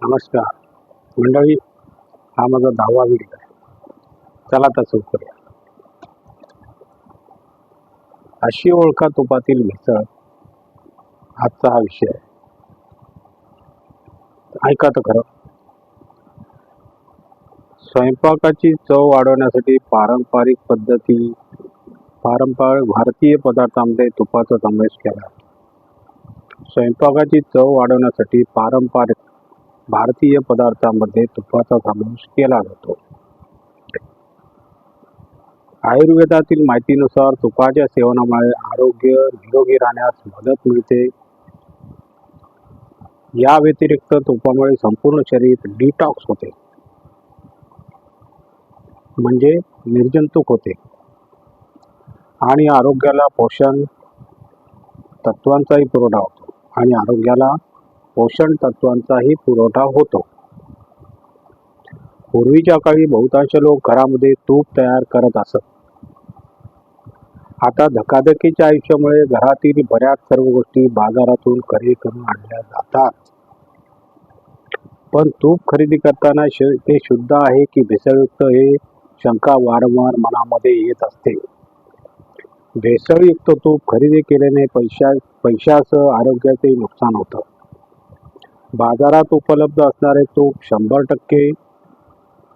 नमस्कार. मंडळी हा माझा दहावा व्हिडिओ आहे. चला आता सुरू करूया. अशी ओळखा तुपातील भेसळ आजचा हा विषय आहे. ऐका तर खरं. स्वयंपाकाची चव वाढवण्यासाठी पारंपरिक पद्धती पारंपरिक भारतीय पदार्थांमध्ये तुपाचा समावेश केला. स्वयंपाकाची चव वाढवण्यासाठी पारंपरिक भारतीय पदार्थांमध्ये तुपाचा समावेश केला जातो. आयुर्वेदातील माहितीनुसार तुपाच्या सेवनामुळे आरोग्य निरोगी राहण्यास मदत मिळते. या व्यतिरिक्त तुपामुळे संपूर्ण शरीर डिटॉक्स होते. म्हणजे निर्जंतुक होते. आणि आरोग्याला पोषण तत्वांचाही पुरवठा होतो. आणि आरोग्याला पोषण तत्वांचाही पुरवठा होतो. पूर्वीच्या काळी बहुतांश लोक घरामध्ये तूप तयार करत असत. आता धकाधकीच्या आयुष्यामुळे घरातील बऱ्याच सर्व गोष्टी बाजारातून खरेदी करून आणल्या जातात. पण तूप खरेदी करताना ते शुद्ध आहे की भेसळयुक्त हे शंका वारंवार मनामध्ये येत असते. भेसळयुक्त तूप खरेदी केल्याने पैशा पैशासह आरोग्याचे नुकसान होतं. बाजारात उपलब्ध असणारे तूप शंभर टक्के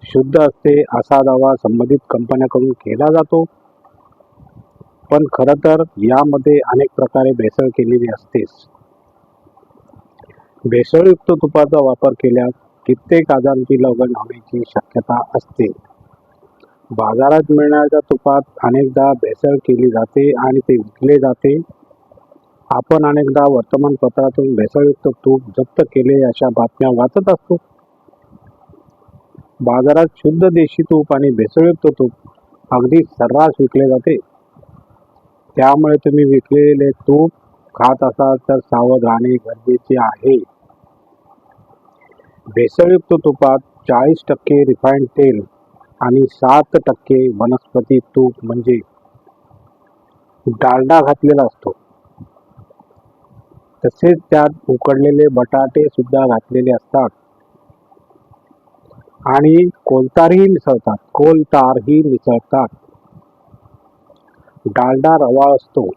शुद्ध असते असा दावा संबंधित कंपन्याकडून केला जातो. पण खरं तर यामध्ये अनेक प्रकारे भेसळ केलेली असतेच. भेसळयुक्त तुपाचा वापर केल्यास कित्येक आजारांची लागण होण्याची शक्यता असते. बाजारात मिळणाऱ्या तुपात अनेकदा भेसळ केली जाते आणि ते विकले जाते. आपण अनेकदा वर्तमानपत्रातून भेसळयुक्त तूप जप्त केले अशा बातम्या वाचत असतो. बाजारात शुद्ध देशी तूप आणि भेसळयुक्त तूप अगदी सर्रास विकले जाते. त्यामुळे तुम्ही विकलेले तूप खात असाल तर सावध राहणे गरजेचे आहे. भेसळयुक्त तुपात चाळीस टक्के रिफाईंड तेल आणि सात टक्के वनस्पती तूप म्हणजे डालडा घातलेला असतो. तसेच त्यात उकडलेले बटाटे सुद्धा घातलेले असतात. आणि कोलतारही मिसळतात. कोलतारही मिसळतात. डालडा रवा असतो.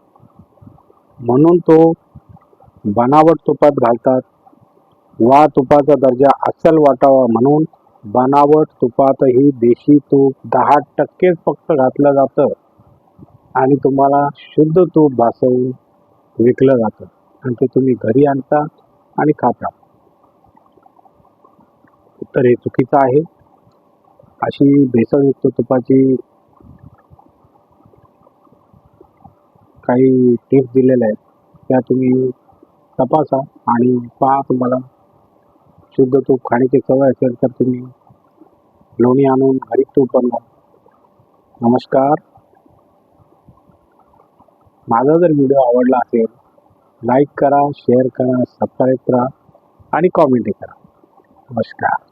म्हणून तो बनावट तुपात घालतात. वा तुपाचा दर्जा अस्सल वाटावा म्हणून बनावट तुपातही देशी तूप दहा टक्केच फक्त घातलं जातं. आणि तुम्हाला शुद्ध तूप भासवून विकलं जातं. आणि ते तुम्ही घरी आणता आणि खाता. तर हे चुकीचं आहे. अशी भेसळयुक्त तुपाची काही टिप्स दिलेल्या आहेत. त्या तुम्ही तपासा आणि पहा तुम्हाला. शुद्ध तूप खाण्याची सवय असेल तर तुम्ही लोणी आणून घरी तूप बनवा. नमस्कार. माझा जर व्हिडिओ आवडला असेल लाईक करा शेअर करा सबस्क्राईब करा आणि कॉमेंटही करा. नमस्कार.